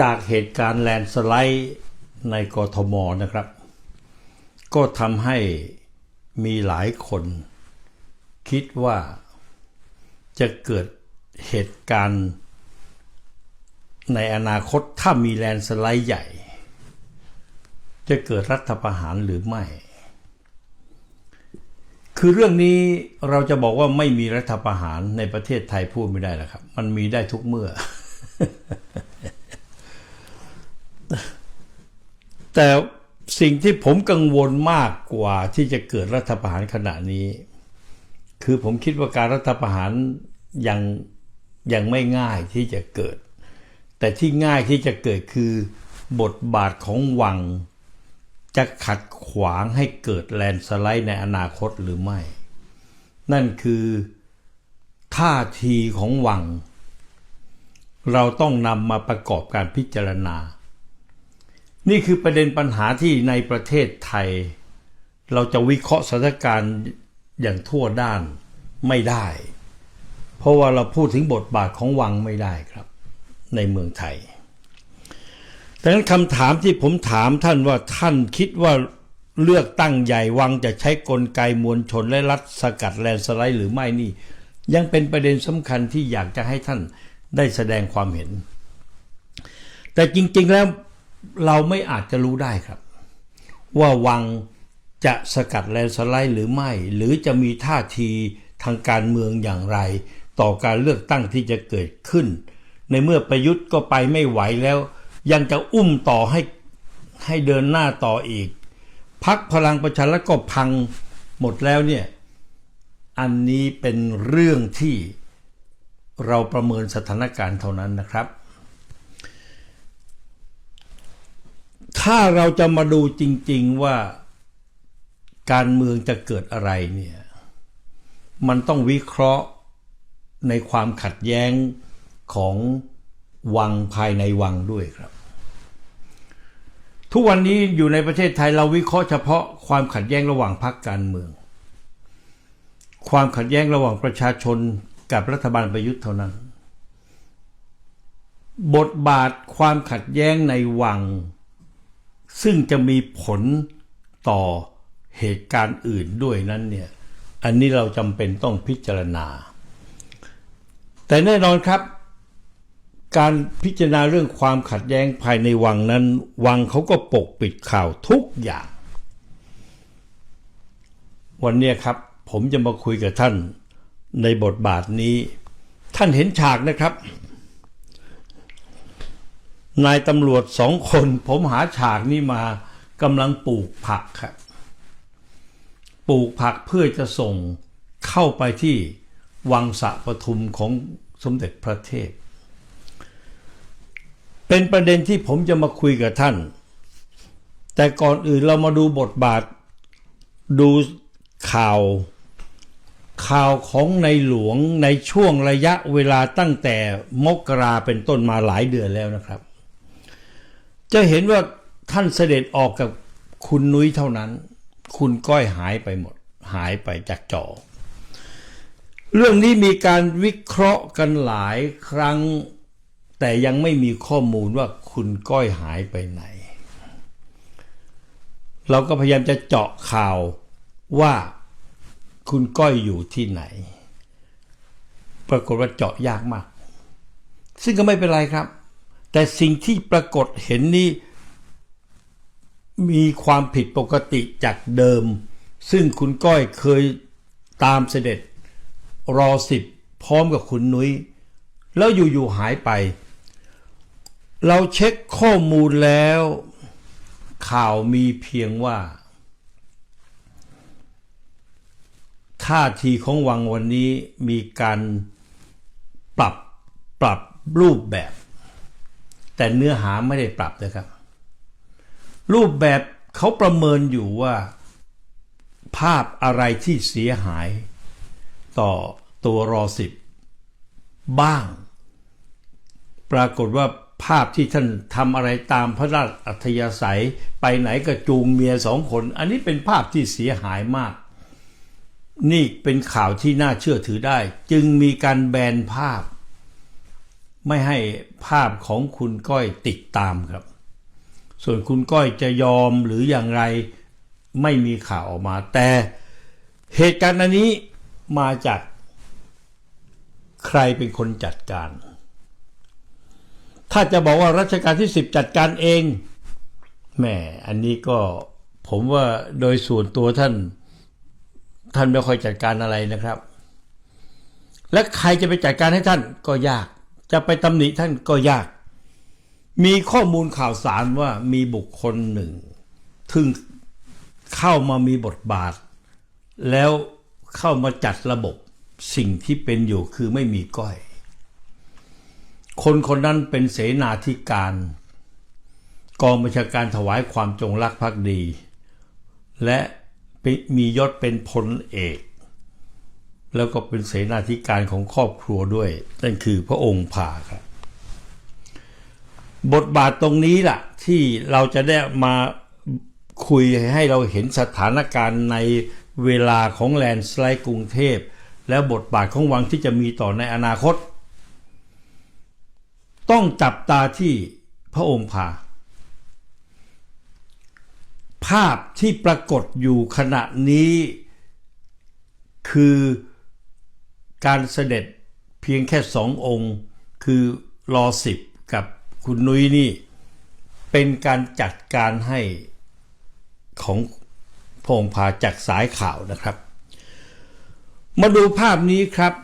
จากเหตุการณ์แลนสไลด์ในกทมนะครับ ก็ทำให้มีหลายคน คิดว่าจะเกิดเหตุการณ์ในอนาคตถ้ามีแลนสไลด์ใหญ่ จะเกิดรัฐประหารหรือไม่ คือเรื่องนี้เราจะบอกว่าไม่มีรัฐประหารในประเทศไทยพูดไม่ได้แล้วครับ มันมีได้ทุกเมื่อ แต่สิ่งที่ผมกังวลมากกว่าที่จะเกิดรัฐประหารขณะนี้ คือผมคิดว่าการรัฐประหารยังยังไม่ง่ายที่จะเกิด แต่ที่ง่ายที่จะเกิดคือบทบาทของวัง จะขัดขวางให้เกิดแลนสไลด์ในอนาคตหรือไม่ นั่นคือท่าทีของวัง เราต้องนำมาประกอบการพิจารณา นี่คือประเด็นปัญหาที่ในประเทศไทย เราจะวิเคราะห์สถานการณ์อย่างทั่วด้านไม่ได้ เพราะว่าเราพูดถึงบทบาทของวังไม่ได้ครับ ในเมืองไทยดังนั้นคำถามที่ผมถามท่านว่าท่านคิดว่าเลือกตั้งใหญ่วังจะใช้กลไกมวลชนและรัฐสกัดแลนสไลด์หรือไม่นี่ ยังเป็นประเด็นสำคัญที่อยากจะให้ท่านได้แสดงความเห็น แต่จริงๆแล้ว เราไม่อาจจะรู้ได้ครับ ว่าวังจะสกัดแลนด์สไลด์หรือไม่ หรือจะมีท่าทีทางการเมืองอย่างไร ต่อการเลือกตั้งที่จะเกิดขึ้น ในเมื่อประยุทธ์ก็ไปไม่ไหวแล้ว ยังจะอุ้มต่อให้ให้เดินหน้าต่ออีกพักพลังประชารัฐก็พังหมดแล้วเนี่ย อันนี้เป็นเรื่องที่เราประเมินสถานการณ์เท่านั้นนะครับ ถ้าเราจะมาดูจริง ๆว่าการเมืองจะเกิดอะไรเนี่ย มันต้องวิเคราะห์ในความขัดแย้งของวังภายในวังด้วยครับ ทุกวันนี้อยู่ในประเทศไทยเราวิเคราะห์เฉพาะความขัดแย้งระหว่างพรรคการเมือง ความขัดแย้งระหว่างประชาชนกับรัฐบาลประยุทธ์เท่านั้น บทบาทความขัดแย้งในวัง ซึ่งจะมีผลต่อเหตุการณ์อื่นด้วยนั้นเนี่ยอันนี้เราจำเป็นต้องพิจารณา แต่แน่นอนครับ การพิจารณาเรื่องความขัดแย้งภายในวังนั้น วังเขาก็ปกปิดข่าวทุกอย่าง วันนี้ครับผมจะมาคุยกับท่านในบทบาทนี้ ท่านเห็นฉากนะครับ นายตำรวจสองคน ผมหาฉากนี้มากำลังปลูกผักครับปลูกผักเพื่อจะส่งเข้าไปที่วังสะปทุมของสมเด็จพระเทพ เป็นประเด็นที่ผมจะมาคุยกับท่าน แต่ก่อนอื่นเรามาดูบทบาท ดูข่าว ข่าวของในหลวงในช่วงระยะเวลาตั้งแต่มกราเป็นต้นมาหลายเดือนแล้วนะครับ จะเห็นว่าท่านเสด็จออกกับคุณนุ้ยเท่านั้น คุณก้อยหายไปหมด หายไปจากจอ เรื่องนี้มีการวิเคราะห์กันหลายครั้ง แต่ยังไม่มีข้อมูลว่าคุณก้อยหายไปไหน เราก็พยายามจะเจาะข่าวว่าคุณก้อยอยู่ที่ไหน ปรากฏว่าเจาะยากมาก ซึ่งก็ไม่เป็นไรครับ แต่สิ่งที่ปรากฏเห็นนี้ มีความผิดปกติจากเดิม ซึ่งคุณก้อยเคยตามเสด็จ รอสิบพร้อมกับคุณนุ้ย แล้วอยู่ๆหายไป เราเช็คข้อมูลแล้ว ข่าวมีเพียงว่าท่าทีของวังวันนี้มีการปรับปรับรูปแบบ แต่เนื้อหาไม่ได้ปรับนะครับ รูปแบบเขาประเมินอยู่ว่า ภาพอะไรที่เสียหาย ต่อตัวรอสิบบ้าง ปรากฏว่าภาพที่ท่านทำอะไรตามพระราชอัธยาศัย ไปไหนก็จูงเมียสองคน อันนี้เป็นภาพที่เสียหายมาก นี่เป็นข่าวที่น่าเชื่อถือได้ จึงมีการแบนภาพ ไม่ให้ภาพของคุณก้อยติดตามครับ ส่วนคุณก้อยจะยอมหรืออย่างไรไม่มีข่าวออกมา แต่เหตุการณ์อันนี้มาจากใครเป็นคนจัดการ ถ้าจะบอกว่ารัชกาลที่สิบจัดการเองแหมอันนี้ก็ผมว่าโดยส่วนตัวท่าน ท่านไม่ค่อยจัดการอะไรนะครับ และใครจะไปจัดการให้ท่านก็ยาก จะไปตำหนิท่านก็ยาก มีข้อมูลข่าวสารว่ามีบุคคลหนึ่งถึงเข้ามามีบทบาท แล้วเข้ามาจัดระบบสิ่งที่เป็นอยู่คือไม่มีก้อย คนคนนั้นเป็นเสนาธิการ กองบัญชาการถวายความจงรักภักดี และมียศเป็นพลเอก แล้วก็เป็นเสนาธิการของครอบครัวด้วย นั่นคือพระองค์ผ่าครับ บทบาทตรงนี้ล่ะ ที่เราจะได้มาคุยให้เราเห็นสถานการณ์ในเวลาของแลนสไลด์กรุงเทพ แล้วบทบาทของวังที่จะมีต่อในอนาคต ต้องจับตาที่พระองค์ผ่าภาพที่ปรากฏอยู่ขณะนี้คือ การเสด็จเพียงแค่สององค์ คือรอสิบกับคุณนุ้ยนี่เป็นการจัดการให้ของพงพาจากสายข่าวนะครับ มาดูภาพนี้ครับ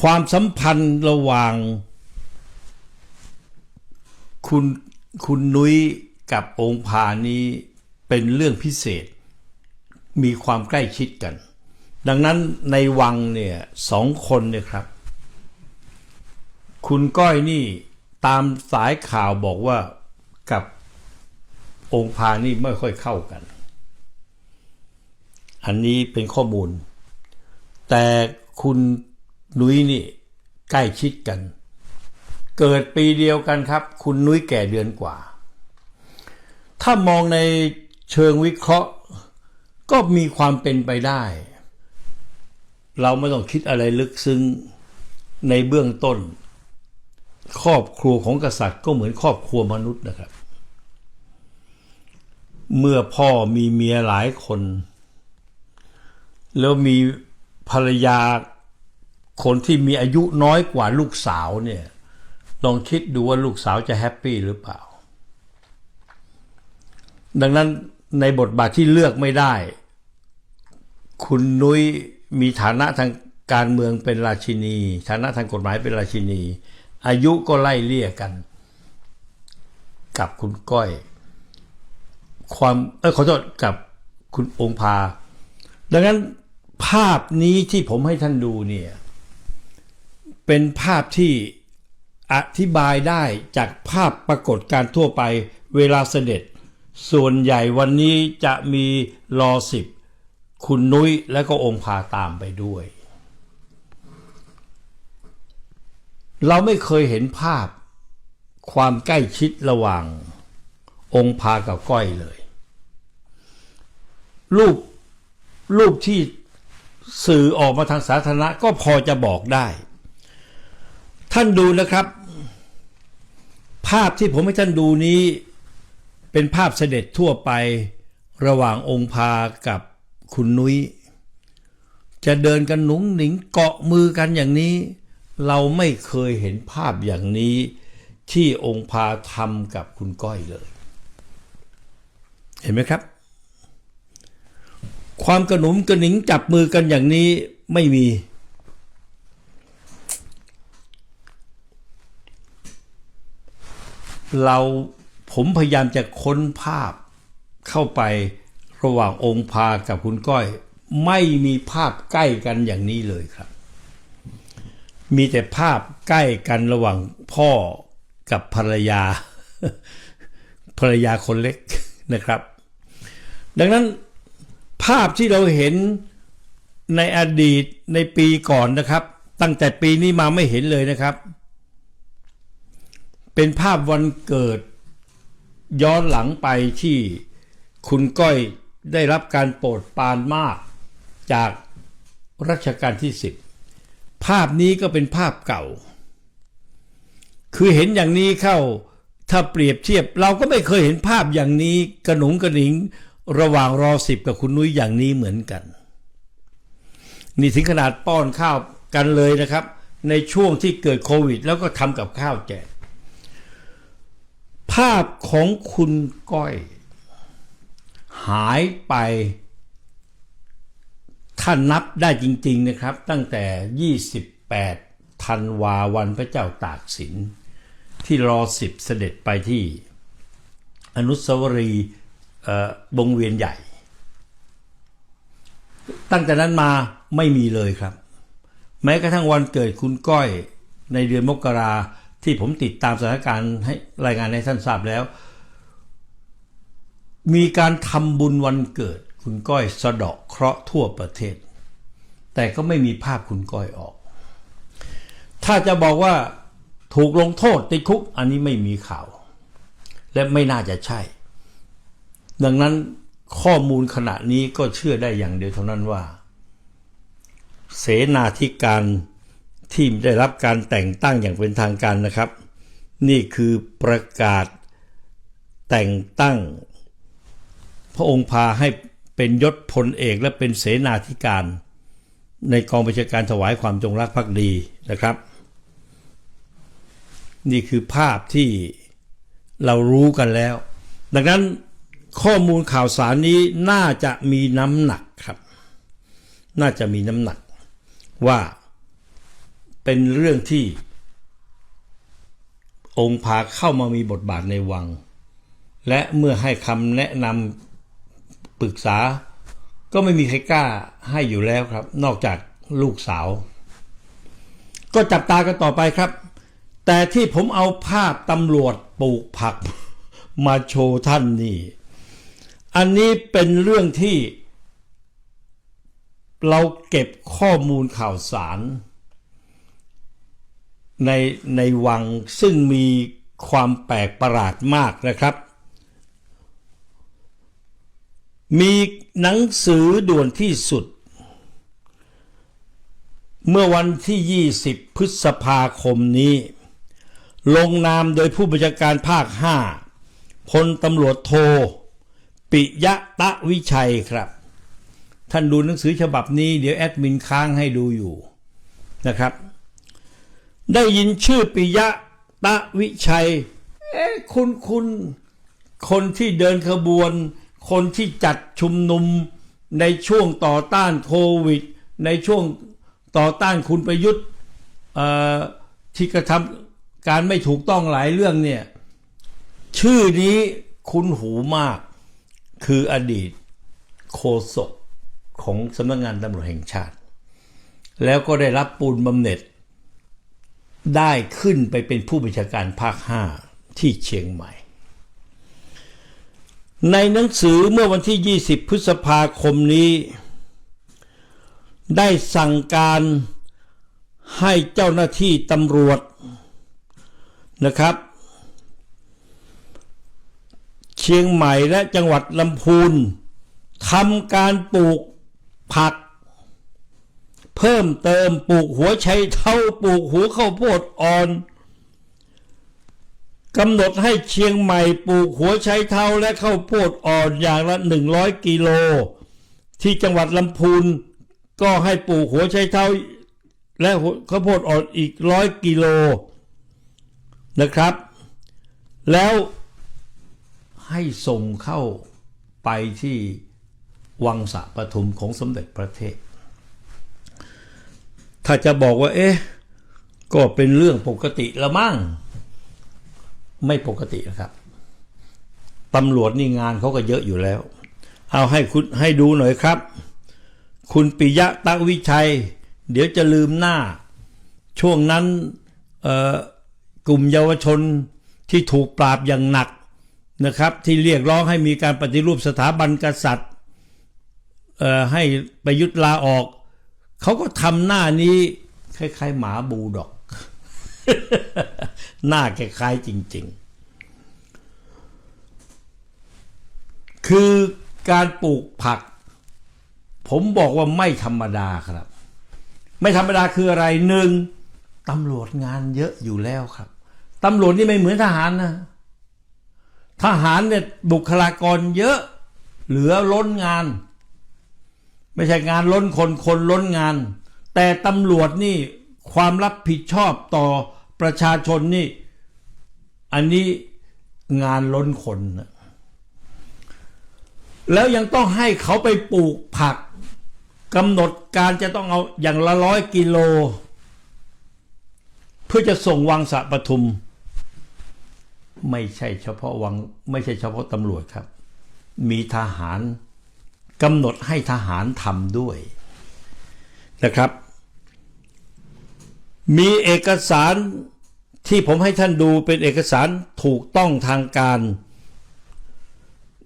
ความสัมพันธ์ระหว่างคุณคุณนุ้ยกับองค์พานี้เป็นเรื่องพิเศษ มีความใกล้ชิดกัน ดังนั้นในวังเนี่ยสองคนเนี่ยครับ คุณก้อยนี่ตามสายข่าวบอกว่ากับองค์พานี่ไม่ค่อยเข้ากัน อันนี้เป็นข้อมูล แต่คุณนุ้ยนี่ใกล้ชิดกัน เกิดปีเดียวกันครับ คุณนุ้ยแก่เดือนกว่า ถ้ามองในเชิงวิเคราะห์ ก็มีความเป็นไปได้ เราไม่ต้องคิดอะไรลึกซึ้งในเบื้องต้น ครอบครัวของกษัตริย์ก็เหมือนครอบครัวมนุษย์นะครับ เมื่อพ่อมีเมียหลายคน แล้วมีภรรยาคนที่มีอายุน้อยกว่าลูกสาวเนี่ยลองคิดดูว่าลูกสาวจะแฮปปี้หรือเปล่า ดังนั้นในบทบาทที่เลือกไม่ได้ คุณนุ้ย มีฐานะทางการเมืองเป็นราชินี ฐานะทางกฎหมายเป็นราชินี อายุก็ไล่เลี่ยกัน กับคุณก้อย ความเออขอโทษกับคุณองค์พา ดังนั้นภาพนี้ที่ผมให้ท่านดูเนี่ย เป็นภาพที่อธิบายได้จากภาพปรากฏการทั่วไปเวลาเสด็จ ส่วนใหญ่วันนี้จะมีรอสิบ คุณนุ้ยและก็องค์พาตามไปด้วย เราไม่เคยเห็นภาพความใกล้ชิดระหว่างองค์พากับก้อยเลย รูปรูปที่สื่อออกมาทางสาธารณะก็พอจะบอกได้ ท่านดูนะครับ ภาพที่ผมให้ท่านดูนี้ เป็นภาพเสด็จทั่วไประหว่างองค์พากับ คุณนุ้ย จะเดินกันหนุงหนิงเกาะมือกันอย่างนี้ เราไม่เคยเห็นภาพอย่างนี้ ที่องค์พาทำกับคุณก้อยเลย เห็นไหมครับ ความกระหนุมกระหนิงจับมือกันอย่างนี้ไม่มีเราผมพยายามจะค้นภาพเข้าไป ระหว่างองค์พากับคุณก้อย ไม่มีภาพใกล้กันอย่างนี้เลยครับ มีแต่ภาพใกล้กันระหว่างพ่อกับภรรยา ภรรยาคนเล็กนะครับ ดังนั้นภาพที่เราเห็นในอดีตในปีก่อนนะครับ ตั้งแต่ปีนี้มาไม่เห็นเลยนะครับ เป็นภาพวันเกิดย้อนหลังไปที่คุณก้อย ได้รับการโปรดปรานมากจากรัชกาลที่สิบภาพนี้ก็เป็นภาพเก่า คือเห็นอย่างนี้เข้าถ้าเปรียบเทียบเราก็ไม่เคยเห็นภาพอย่างนี้กระหนุงกระหนิงระหว่างรอสิบกับคุณนุ้ยอย่างนี้เหมือนกัน นี่ถึงขนาดป้อนข้าวกันเลยนะครับ ในช่วงที่เกิดโควิด แล้วก็ทำกับข้าวแจกภาพของคุณก้อย หายไป ถ้านับได้จริง ๆนะครับ ตั้งแต่ 28ธันวาวันพระเจ้าตากสิน ที่รอสิบเสด็จไปที่อนุสาวรีย์เอ่อบงเวียนใหญ่ ตั้งแต่นั้นมาไม่มีเลยครับ แม้กระทั่งวันเกิดคุณก้อยในเดือนมกราที่ผมติดตามสถานการณ์ให้รายงานให้ท่านทราบแล้ว มีการทำบุญวันเกิด คุณก้อยสะเดาะเคราะห์ทั่วประเทศ แต่ก็ไม่มีภาพคุณก้อยออก ถ้าจะบอกว่าถูกลงโทษติดคุกอันนี้ไม่มีข่าว และไม่น่าจะใช่ ดังนั้นข้อมูลขณะนี้ก็เชื่อได้อย่างเดียวเท่านั้นว่า เสนาธิการที่ได้รับการแต่งตั้งอย่างเป็นทางการนะครับ นี่คือประกาศแต่งตั้ง พระองค์พาให้เป็นยศพลเอกและเป็นเสนาธิการ ในกองบัญชาการถวายความจงรักภักดีนะครับ นี่คือภาพที่เรารู้กันแล้ว ดังนั้นข้อมูลข่าวสารนี้น่าจะมีน้ำหนักครับ น่าจะมีน้ำหนักว่าเป็นเรื่องที่ องค์พาเข้ามามีบทบาทในวัง และเมื่อให้คำแนะนำ ปรึกษา ก็ไม่มีใครกล้าให้อยู่แล้วครับ นอกจากลูกสาว ก็จับตากันต่อไปครับ แต่ที่ผมเอาภาพตำรวจปลูกผักมาโชว์ท่านนี่ อันนี้เป็นเรื่องที่ เราเก็บข้อมูลข่าวสาร ในในวังซึ่งมีความแปลกประหลาดมากนะครับ มีหนังสือด่วนที่สุด เมื่อวันที่ 20 พฤษภาคมนี้ ลงนามโดยผู้บัญชาการภาค 5พลตำรวจโท ปิยะตะวิชัยครับ ท่านดูหนังสือฉบับนี้เดี๋ยวแอดมินค้างให้ดูอยู่นะครับ ได้ยินชื่อปิยะตะวิชัย เอ๊ะคุณคุณคนที่เดินขบวน คนที่จัดชุมนุมในช่วงต่อต้านโควิด ในช่วงต่อต้านคุณประยุทธ์ที่กระทำการไม่ถูกต้องหลายเรื่องเนี่ยชื่อนี้คุ้นหูมากคืออดีตโฆษกของสำนักงานตำรวจแห่งชาติ แล้วก็ได้รับปูนบำเหน็จ ได้ขึ้นไปเป็นผู้บัญชาการภาค 5 ที่เชียงใหม่ ในหนังสือเมื่อวันที่ 20 พฤษภาคมนี้ ได้สั่งการให้เจ้าหน้าที่ตำรวจนะครับ เชียงใหม่และจังหวัดลำพูนทำการปลูกผัก เพิ่มเติมปลูกหัวไชเท้าปลูกหัวข้าวโพดอ่อน กำหนดให้เชียงใหม่ปลูกหัวไชเท้าและข้าวโพดอ่อนอย่างละ 100 กิโล ที่จังหวัดลำพูนก็ให้ปลูกหัวไชเท้า และข้าวโพดอ่อนอีกร้อยกิโลนะครับ แล้วให้ส่งเข้าไปที่วังสะปทุมของสมเด็จพระเทพ ถ้าจะบอกว่าเอ๊ะ ก็เป็นเรื่องปกติละมั่ง ไม่ปกตินะครับตำรวจนี่งานเขาก็เยอะอยู่แล้ว เอาให้คุณให้ดูหน่อยครับ คุณปิยะตะวิชัย เดี๋ยวจะลืมหน้า ช่วงนั้นกลุ่มเยาวชนที่ถูกปราบอย่างหนักนะครับ ที่เรียกร้องให้มีการปฏิรูปสถาบันกษัตริย์ให้ประยุทธ์ลาออก เขาก็ทำหน้านี้คล้ายๆหมาบูดอก หน้าคล้ายๆจริง ๆ คือการปลูกผัก ผมบอกว่าไม่ธรรมดาครับ ไม่ธรรมดาคืออะไรหนึ่งตำรวจงานเยอะอยู่แล้วครับตำรวจนี่ไม่เหมือนทหารนะทหารเนี่ยบุคลากรเยอะ เหลือล้นงาน ไม่ใช่งานล้นคนคนล้นงาน แต่ตำรวจนี่ความรับผิดชอบต่อ ประชาชนนี่ อันนี้งานล้นคนนะแล้วยังต้องให้เขาไปปลูกผักกำหนดการจะต้องเอาอย่างละร้อยกิโล เพื่อจะส่งวังสะปทุม ไม่ใช่เฉพาะวังไม่ใช่เฉพาะตำรวจครับ มีทหารกำหนดให้ทหารทำด้วยนะครับ มีเอกสารที่ผมให้ท่านดูเป็นเอกสารถูกต้องทางการ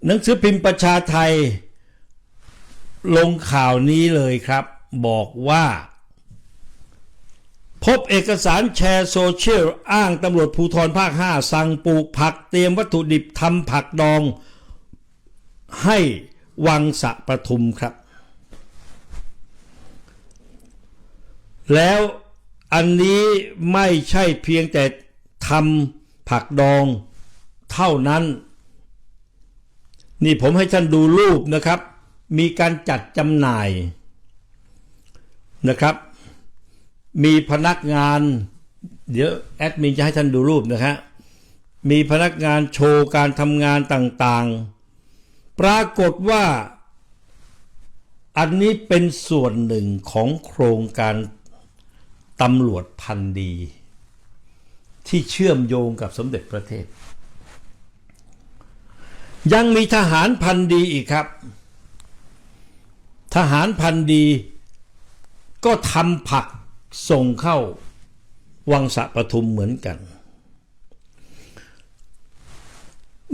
หนังสือพิมพ์ประชาไทย ลงข่าวนี้เลยครับ บอกว่า พบเอกสารแชร์โซเชียลอ้างตำรวจภูธรภาค 5 สั่งปลูกผักเตรียมวัตถุดิบทำผักดอง ให้วังสะประทุมครับ แล้ว อันนี้ไม่ใช่เพียงแต่ทำผักดองเท่านั้น นี่ผมให้ท่านดูรูปนะครับ มีการจัดจำหน่ายนะครับ มีพนักงาน เดี๋ยวแอดมินจะให้ท่านดูรูปนะฮะมีพนักงานโชว์การทำงานต่างๆ ปรากฏว่าอันนี้เป็นส่วนหนึ่งของโครงการ ตำรวจพันดี ที่เชื่อมโยงกับสมเด็จพระเทพ ยังมีทหารพันดีอีกครับ ทหารพันดีก็ทำผักส่งเข้าวังสะปทุมเหมือนกัน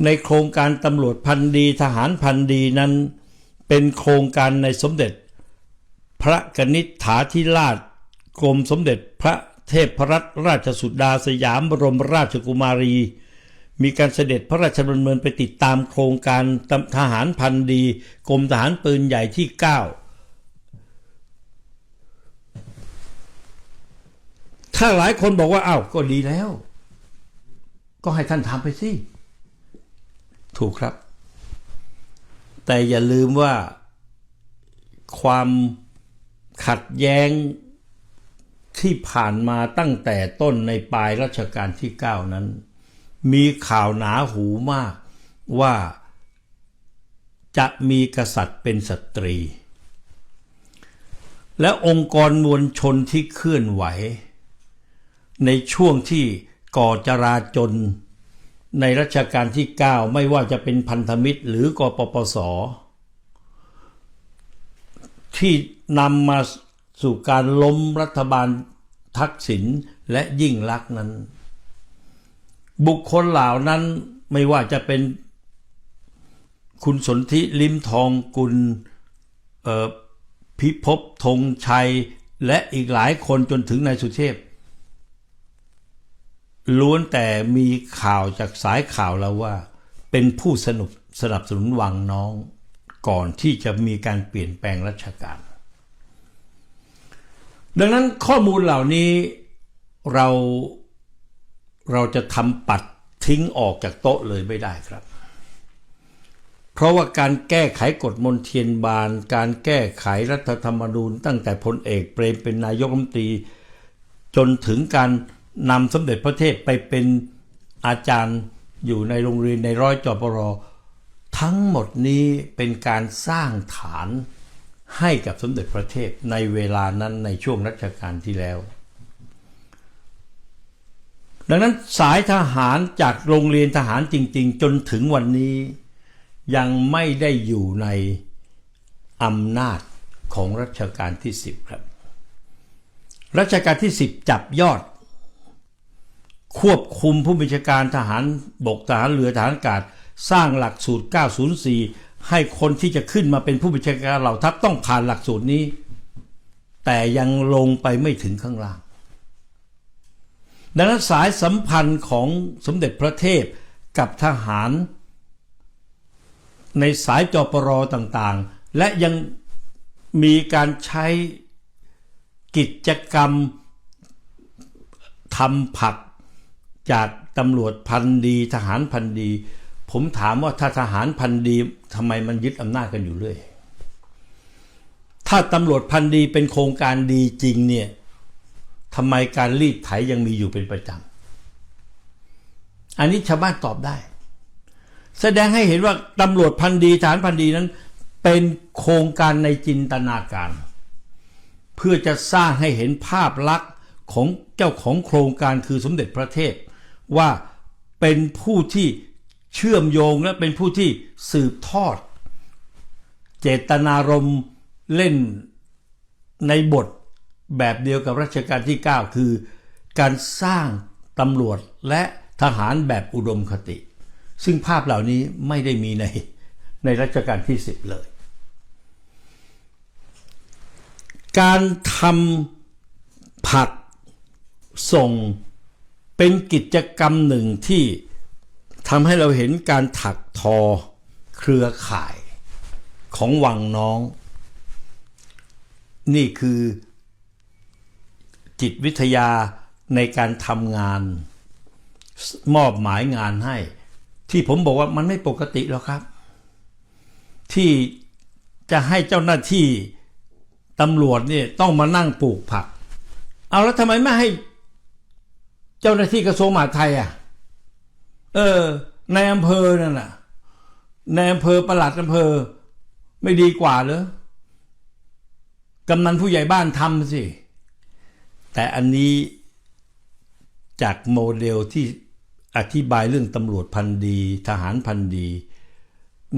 ในโครงการตำรวจพันดีทหารพันดีนั้นเป็นโครงการในสมเด็จ พระกนิษฐาธิราช กรมสมเด็จพระเทพรัตนราชสุดาสยามบรมราชกุมารี มีการเสด็จพระราชดำเนินไปติดตามโครงการทหารพันดีกรมทหารปืนใหญ่ที่ 9 ถ้าหลายคนบอกว่าอ้าวก็ดีแล้ว ก็ให้ท่านทำไปสิ ถูกครับ แต่อย่าลืมว่าความขัดแย้ง ที่ผ่านมาตั้งแต่ต้นในปลายรัชกาลที่ 9 นั้น มีข่าวหนาหูมากว่าจะมีกษัตริย์เป็นสตรี และองค์กรมวลชนที่เคลื่อนไหว ในช่วงที่ก่อจราจนในรัชกาลที่ 9 ไม่ว่าจะเป็นพันธมิตรหรือกปปส ที่นำมา สู่การล้มรัฐบาลทักษิณและยิ่งลักษณ์นั้น บุคคลเหล่านั้นไม่ว่าจะเป็นคุณสนธิลิมทองกุลพิภพธงชัย และอีกหลายคนจนถึงนายสุเทพล้วนแต่มีข่าวจากสายข่าวแล้วว่า เป็นผู้สนุบสนับสนุนวังน้อง ก่อนที่จะมีการเปลี่ยนแปลงรัชกาล ดังนั้นข้อมูลเหล่านี้เราเราจะทำปัดทิ้งออกจากโต๊ะเลยไม่ได้ครับ เพราะว่าการแก้ไขกฎมนเทียนบาน การแก้ไขรัฐธรรมนูญ ตั้งแต่พลเอกเปรมเป็นนายกรัฐมนตรี จนถึงการนำสมเด็จพระเทพไปเป็นอาจารย์อยู่ในโรงเรียนในร้อยจอปรทั้งหมดนี้เป็นการสร้างฐาน ให้กับสมเด็จพระเทพในเวลานั้นในช่วงรัชกาลที่แล้ว ดังนั้นสายทหารจากโรงเรียนทหารจริง ๆ จนถึงวันนี้ยังไม่ได้อยู่ในอำนาจของรัชกาลที่ 10 ครับ รัชกาลที่ 10 จับยอด ควบคุมผู้บัญชาการทหารบกทหารเรือทหารอากาศ สร้างหลักสูตร 904 ให้คนที่จะขึ้นมาเป็นผู้บัญชาการเหล่าทัพต้องผ่านหลักสูตรนี้ แต่ยังลงไปไม่ถึงข้างล่าง ดังนั้นสายสัมพันธ์ของสมเด็จพระเทพกับทหาร ในสายจปรต่างๆ และยังมีการใช้กิจกรรมทำผักจากตำรวจพันดี ทหารพันดี ผมถามว่าถ้าทหารพันดีทำไมมันยึดอำนาจกันอยู่เรื่อย ถ้าตำรวจพันดีเป็นโครงการดีจริงเนี่ยทำไมการรีดไถยังมีอยู่เป็นประจำ อันนี้ชาวบ้านตอบได้ แสดงให้เห็นว่าตำรวจพันดีทหารพันดีนั้น เป็นโครงการในจินตนาการ เพื่อจะสร้างให้เห็นภาพลักษณ์ของเจ้าของโครงการคือสมเด็จพระเทพว่าเป็นผู้ที่ เชื่อมโยงและเป็นผู้ที่สืบทอด เจตนารมณ์เล่นในบทแบบเดียวกับรัชกาลที่ 9 คือ การสร้างตำรวจและทหารแบบอุดมคติ ซึ่งภาพเหล่านี้ไม่ได้มีในในรัชกาลที่ 10 เลย การทำผักส่งเป็นกิจกรรมหนึ่งที่ ทำให้เราเห็นการถักทอเครือข่ายของวังน้อง นี่คือจิตวิทยาในการทำงาน มอบหมายงานให้ ที่ผมบอกว่ามันไม่ปกติหรอกครับ ที่จะให้เจ้าหน้าที่ตำรวจเนี่ยต้องมานั่งปลูกผัก เอาแล้วทำไมไม่ให้ เจ้าหน้าที่กระทรวงมหาดไทยอะ เออ ในอำเภอนั่นน่ะ ในอำเภอประหลัดอำเภอ ไม่ดีกว่าเหรอกำนันผู้ใหญ่บ้านทำสิ แต่อันนี้จากโมเดลที่อธิบายเรื่องตำรวจพันดี ทหารพันดี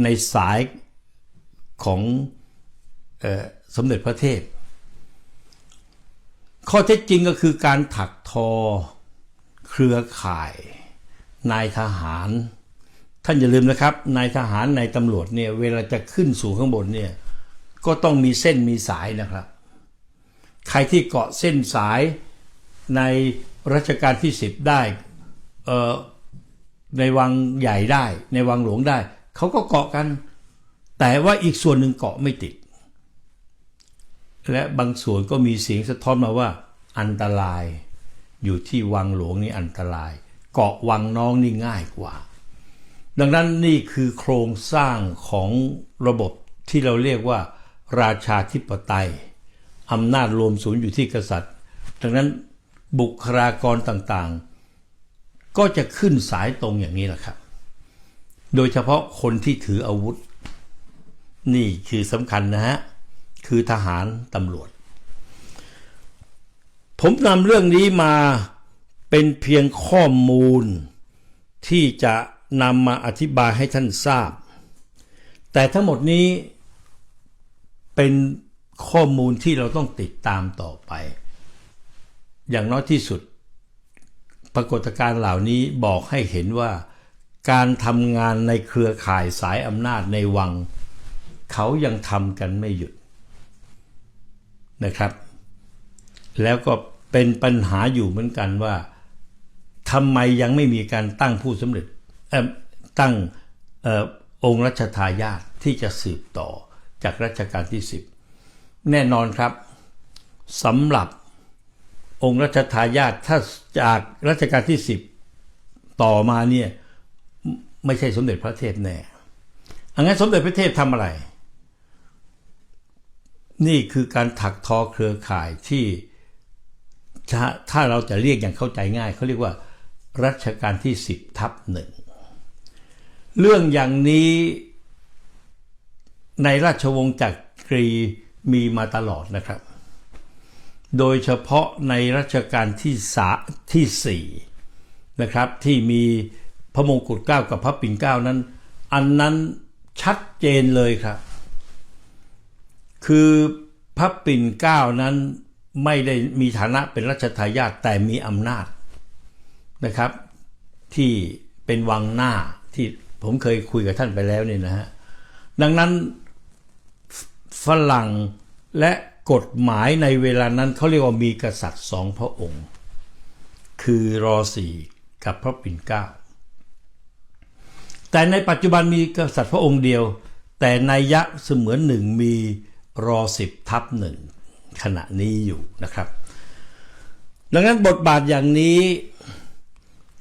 ในสายของออสมเด็จพระเทพ ข้อเท็จจริงก็คือการถักทอเครือข่าย นายทหาร ท่านอย่าลืมนะครับ นายทหารนายตำรวจเนี่ยเวลาจะขึ้นสู่ข้างบนเนี่ยก็ต้องมีเส้นมีสายนะครับ ใครที่เกาะเส้นสายในรัชกาลที่สิบได้ในวังใหญ่ได้ ในวังหลวงได้ เขาก็เกาะกัน แต่ว่าอีกส่วนหนึ่งเกาะไม่ติด และบางส่วนก็มีเสียงสะท้อนมาว่า อันตรายอยู่ที่วังหลวงนี่อันตราย เกาะวังน้องนี่ง่ายกว่า ดังนั้นนี่คือโครงสร้างของระบบที่เราเรียกว่า ราชาธิปไตยอำนาจรวมศูนย์อยู่ที่กษัตริย์ ดังนั้นบุคลากรต่างๆ ก็จะขึ้นสายตรงอย่างนี้แหละครับ โดยเฉพาะคนที่ถืออาวุธ นี่คือสำคัญนะฮะ คือทหารตำรวจ ผมนำเรื่องนี้มา เป็นเพียงข้อมูลที่จะนำมาอธิบายให้ท่านทราบ แต่ทั้งหมดนี้เป็นข้อมูลที่เราต้องติดตามต่อไป อย่างน้อยที่สุด ปรากฏการณ์เหล่านี้บอกให้เห็นว่าการทำงานในเครือข่ายสายอำนาจในวัง เขายังทำกันไม่หยุดนะครับ แล้วก็เป็นปัญหาอยู่เหมือนกันว่า ทำไมยังไม่มีการตั้งผู้สำเร็จตั้งอองค์รัชทายาทที่จะสืบต่อจากรัชกาลที่ 10 แน่นอนครับสำหรับองค์รัชทายาทถ้าจากรัชกาลที่ 10 ต่อมาเนี่ยไม่ใช่สมเด็จพระเทพแน่อังั้นสมเด็จพระเทพทำอะไร นี่คือการถักทอเครือข่ายที่ถ้าถ้าเราจะเรียกอย่างเข้าใจง่ายเขาเรียกว่า รัชกาลที่ 10ทับหนึ่งเรื่องอย่างนี้ในราชวงศ์จักรีมีมาตลอดนะครับ โดยเฉพาะในรัชกาลที่สาที่สี่นะครับที่มีพระมงกุฎเกล้ากับพระปิ่นเกล้านั้น อันนั้นชัดเจนเลยครับ คือพระปิ่นเกล้านั้นไม่ได้มีฐานะเป็นรัชทายาทแต่มีอำนาจ นะครับ ที่เป็นวังหน้าที่ผมเคยคุยกับท่านไปแล้วเนี่ยนะฮะดังนั้นฝรั่งและกฎหมายในเวลานั้นเขาเรียกว่ามีกษัตริย์สองพระองค์ คือรอสี่กับพระปิ่นเก้าแต่ในปัจจุบันมีกษัตริย์พระองค์เดียว แต่ในยะเสมือนหนึ่งมีรอสิบทับหนึ่งขณะนี้อยู่นะครับ ดังนั้นบทบาทอย่างนี้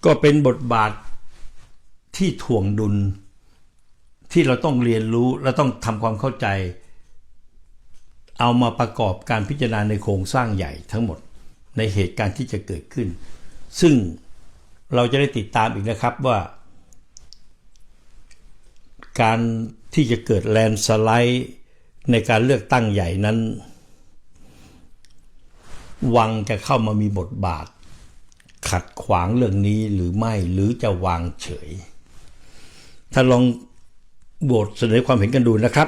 ก็เป็นบทบาทที่ถ่วงดุล ที่เราต้องเรียนรู้และต้องทำความเข้าใจ เอามาประกอบการพิจารณาในโครงสร้างใหญ่ทั้งหมดในเหตุการณ์ที่จะเกิดขึ้น ซึ่งเราจะได้ติดตามอีกนะครับว่า การที่จะเกิดแลนสไลด์ในการเลือกตั้งใหญ่นั้น วังจะเข้ามามีบทบาท ขัดขวางเรื่องนี้หรือไม่หรือจะวางเฉย ถ้าลองโหวตเสนอความเห็นกันดูนะครับ